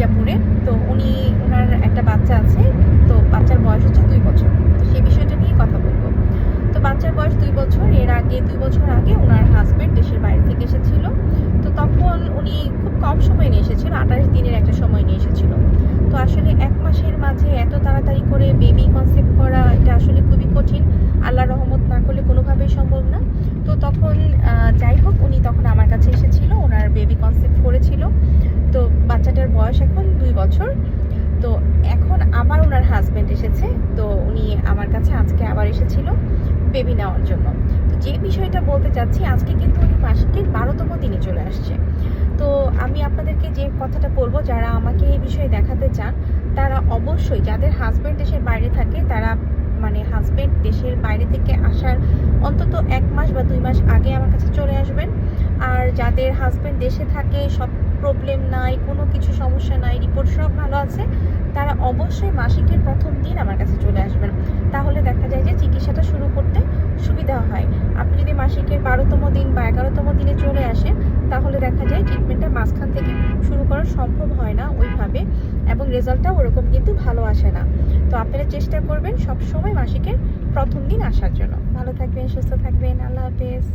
মির্জাপুরে তো উনি ওনার একটা বাচ্চা আছে, তো বাচ্চার বয়স হচ্ছে দুই বছর। সেই বিষয়টা নিয়ে কথা বলব। তো বাচ্চার বয়স দুই বছর, এর আগে, দুই বছর আগে ওনার হাজবেন্ড দেশের বাইরে থেকে এসেছিল। তো তখন উনি খুব কম সময় নিয়ে এসেছিল, আঠাশ দিনের একটা সময় নিয়ে এসেছিল। তো আসলে এক মাসের মাঝে এত তাড়াতাড়ি করে বেবি কনসেপ্ট করা, এটা আসলে খুবই কঠিন। আল্লাহ রহমত না করলে কোনোভাবেই সম্ভব না। তো তখন যাই হোক, উনি তখন আমার কাছে এসেছিল ওনার বেবি কনসেপ্ট করেছিল। বয়স এখন দুই বছর। তো এখন আবার ওনার হাজবেন্ড এসেছে, তো উনি আমার কাছে আজকে আবার এসেছিল বেবি নেওয়ার জন্য। তো যে বিষয়টা বলতে চাচ্ছি, আজকে কিন্তু উনি মাসিকের বারোতম দিনে চলে আসছে। তো আমি আপনাদেরকে যে কথাটা বলব, যারা আমাকে এই বিষয়ে দেখাতে চান, তারা অবশ্যই যাদের হাজবেন্ড দেশের বাইরে থাকে, তারা মানে হাজবেন্ড দেশের বাইরে থেকে আসার অন্তত এক মাস বা দুই মাস আগে আমার কাছে চলে আসবেন আর যাদের হাজবেন্ড দেশে থাকে, সব প্রবলেম নাই, কোনো কিছু সমস্যা নাই রিপোর্ট সব ভালো আছে, তারা অবশ্যই মাসিকের প্রথম দিন আমার কাছে চলে আসবেন। তাহলে দেখা যায় যে চিকিৎসাটা শুরু করতে সুবিধা হয়। আপনি যদি মাসিকের বারোতম দিন বা এগারোতম দিনে চলে আসেন, তাহলে দেখা যায় ট্রিটমেন্টটা মাঝখান থেকে শুরু করা সম্ভব হয় না ওইভাবে এবং রেজাল্টটাও ওরকম কিন্তু ভালো আসে না। তো আপনারা চেষ্টা করবেন সব সময় মাসিকের প্রথম দিন আসার জন্য। ভালো থাকবেন, সুস্থ থাকবেন, আল্লাহ হাফেজ।